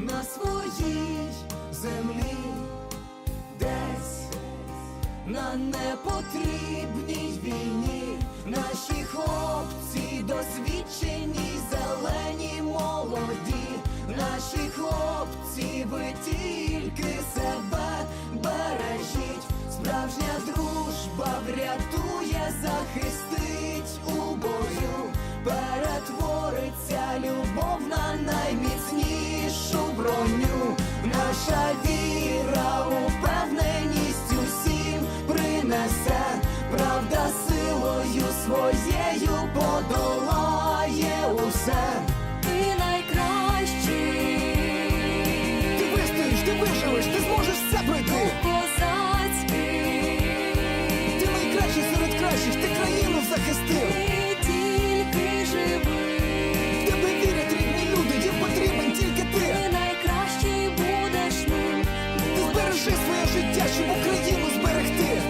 на своїй землі, десь на непотрібній війні, наші хлопці досвідчені, зелені молоді, наші хлопці, ви тільки себе бережіть, справжня дружба врятує, захистить у бою, перетвориться любов на ти ти зможеш все пройти. Ти найкращий серед кращих, ти країну захистив. ти тільки живий, В тебе вірять рідні люди, їм потрібен тільки ти. ти найкращий будеш ним. Ти збережи своє життя, щоб Україну зберегти.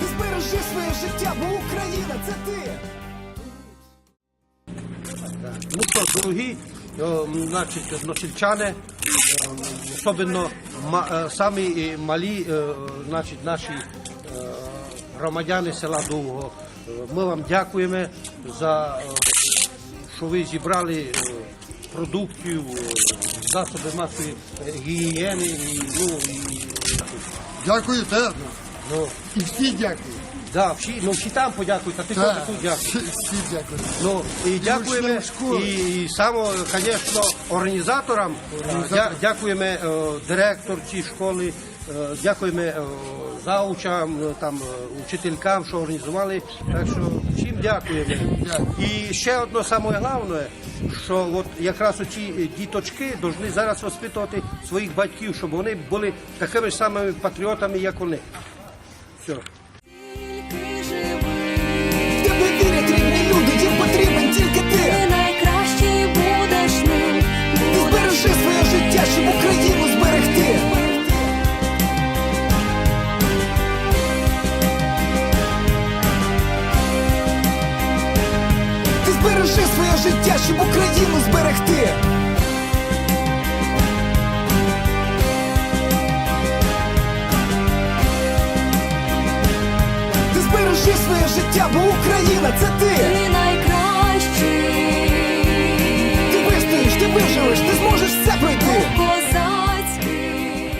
Ти збережи своє життя, бо Україна це ти. Ну що, дорогі, значить, односельчани, е, особливо е, самі малі, е, значить, наші громадяни села Довго. Ми вам дякуємо за що ви зібрали продукцію, е, засоби масової гігієни і, ну, і, Дякую теж. ну, І всі дякую. Да, всі, ну, всі там подякують, а ти теж тут дякую. всі, всі дякую. Ну і дякуємо школи. і, і само, звісно, організаторам. Дя, дякуємо е, директорці школи, е, дякуємо е, заучам, е, там е, учителькам, що організували. Так що всім дякуємо. І ще одне саме головне, що от якраз оці діточки повинні зараз розпитувати своїх батьків, щоб вони були такими ж самими патріотами, як вони. Все. Потрібен тільки ти. ти найкращий будеш ним. Ти збережи своє життя, щоб Україну зберегти. Ти збережи своє життя, щоб Україну зберегти. Ти збережи своє життя, бо Україна це ти. Ти все пройти. козацький.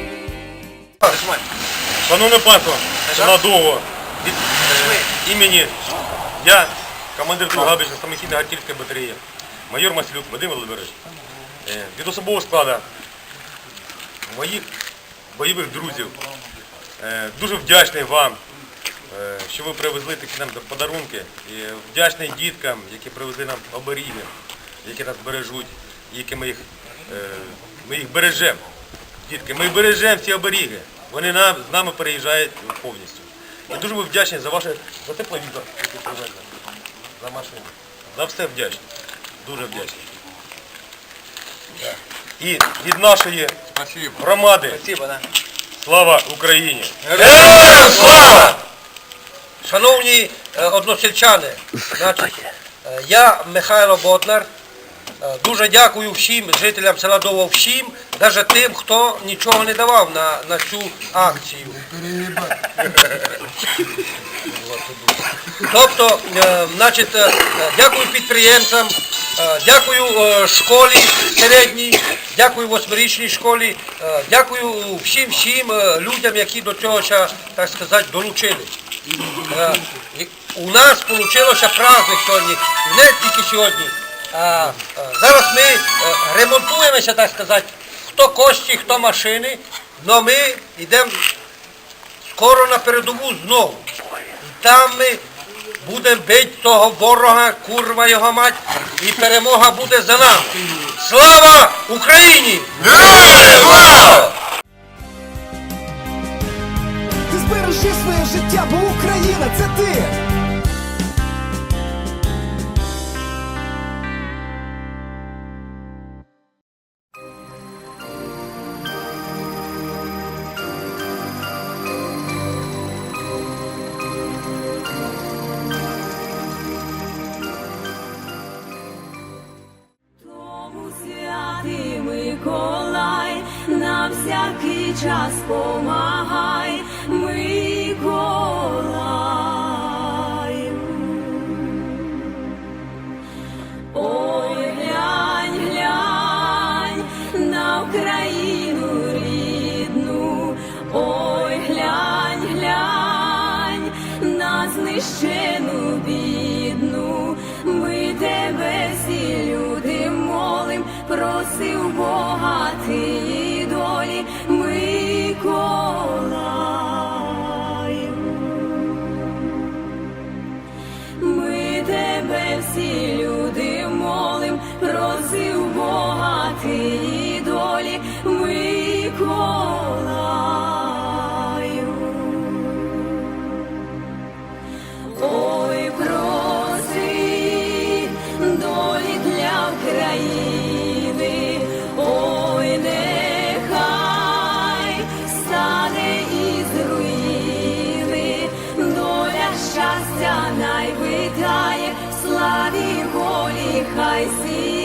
Шановне панство, надовго від е, імені я, командир Тугабича самохідної гартільської батареї, майор Маслюк Вадим Володимирович, е, від особового складу моїх бойових друзів, е, дуже вдячний вам, е, що ви привезли такі нам подарунки. І вдячний діткам, які привезли нам оберіги, які нас бережуть, які ми їх, е, ми їх бережемо. Дітки, ми бережемо ці оберіги. Вони нам, з нами переїжджають повністю. І дуже вдячні за ваше за тепловізор, який привезли, за машину. За все вдячні. Дуже вдячні. І від нашої громади слава Україні! Героям слава! Шановні е, односельчани, значить, е, я Михайло Боднар. Дуже дякую всім жителям села Дово, всім, навіть тим, хто нічого не давав на, на цю акцію. Тобто, е, значить, е, дякую підприємцям, е, дякую школі середній, дякую восьмирічній школі, дякую всім всім людям, які до цього, так сказати, долучились. У нас вийшло праздник сьогодні, не тільки сьогодні. Е, зараз ми е, ремонтуємося, так сказати, хто кості, хто машини, але ми йдемо скоро на передову знову. І там ми будемо бити того ворога, курва його мать, і перемога буде за нами. Слава Україні! Слава! Ти збережи своє життя, бо Україна це ти. час помагає. всі люди молим, просив Бога ти. I see.